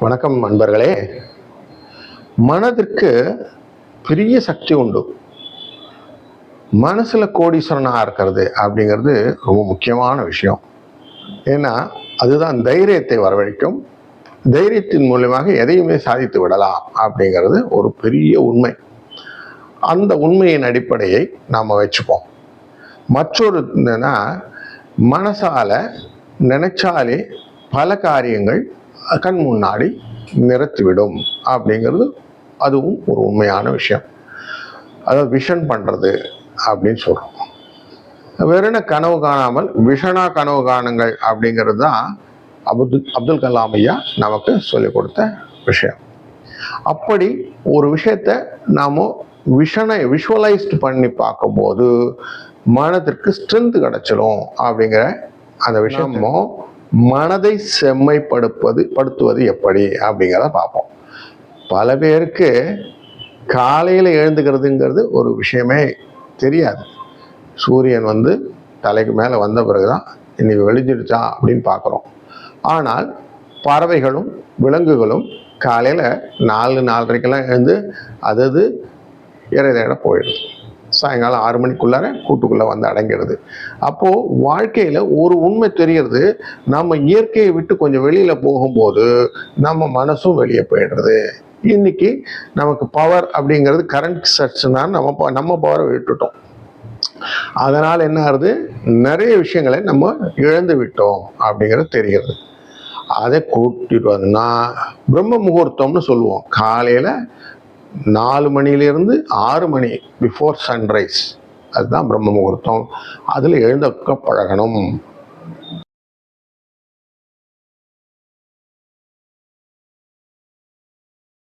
வணக்கம் அன்பர்களே. மனதிற்கு பெரிய சக்தி உண்டு. மனசில் கோடீஸ்வரனாக இருக்கிறது அப்படிங்கிறது ரொம்ப முக்கியமான விஷயம். ஏன்னா அதுதான் தைரியத்தை வரவழைக்கும். தைரியத்தின் மூலியமாக எதையுமே சாதித்து விடலாம் அப்படிங்கிறது ஒரு பெரிய உண்மை. அந்த உண்மையின் அடிப்படையை நாம் வச்சுப்போம். மற்றொரு என்னன்னா மனசால் நினைச்சாலே பல காரியங்கள் கண் முன்னாடி நிறுத்திவிடும் அப்படிங்கிறது அதுவும் ஒரு உண்மையான விஷயம். அதாவது விஷன் பண்ணுறது அப்படின்னு சொல்கிறோம் வெறும் கனவு காணாமல்? விஷனா கனவு காணுங்கள் அப்படிங்கிறது தான் அப்துல் அப்துல் கலாம் ஐயா நமக்கு சொல்லிக் கொடுத்த விஷயம். அப்படி ஒரு விஷயத்த நாம் விஷனை விஷுவலைஸ்டு பண்ணி பார்க்கும்போது மனதிற்கு ஸ்ட்ரென்த் கிடைச்சிடும் அப்படிங்கிற அந்த விஷயமும் மனதை செம்மைப்படுப்பது படுத்துவது எப்படி அப்படிங்கிறத பார்ப்போம். பல பேருக்கு காலையில் எழுந்துக்கிறதுங்கிறது ஒரு விஷயமே தெரியாது. சூரியன் வந்து தலைக்கு மேலே வந்த பிறகு தான் இன்னைக்கு வெளிஞ்சிடுச்சா அப்படின்னு பார்க்குறோம். ஆனால் பறவைகளும் விலங்குகளும் காலையில் நாலு நாலரைக்கெல்லாம் எழுந்து அதது இறை தேட போயிடுது. சாயங்காலம் ஆறு மணிக்குள்ளார கூட்டுக்குள்ளே வந்து அடங்கிடுது அப்போது வாழ்க்கையில் ஒரு உண்மை தெரிகிறது நம்ம இயற்கையை விட்டு கொஞ்சம் வெளியில் போகும்போது நம்ம மனசும் வெளியே போயிடுறது. இன்னைக்கு நமக்கு பவர் அப்படிங்கிறது கரண்ட் சர்ச்னா நம்ம ப- நம்ம பவரை விட்டுட்டோம். அதனால் என்ன ஆகுது? நிறைய விஷயங்களை நம்ம இழந்து விட்டோம் அப்படிங்கிறது தெரிகிறது. அதை கூட்டிட்டு வந்தோம்னா பிரம்ம முகூர்த்தம்னு சொல்லுவோம். காலையில் நாலு மணியிலிருந்து ஆறு மணி பிஃபோர் சன்ரைஸ் அதுதான் பிரம்ம முகூர்த்தம். அதில் எழுந்தக்க பழகணும்.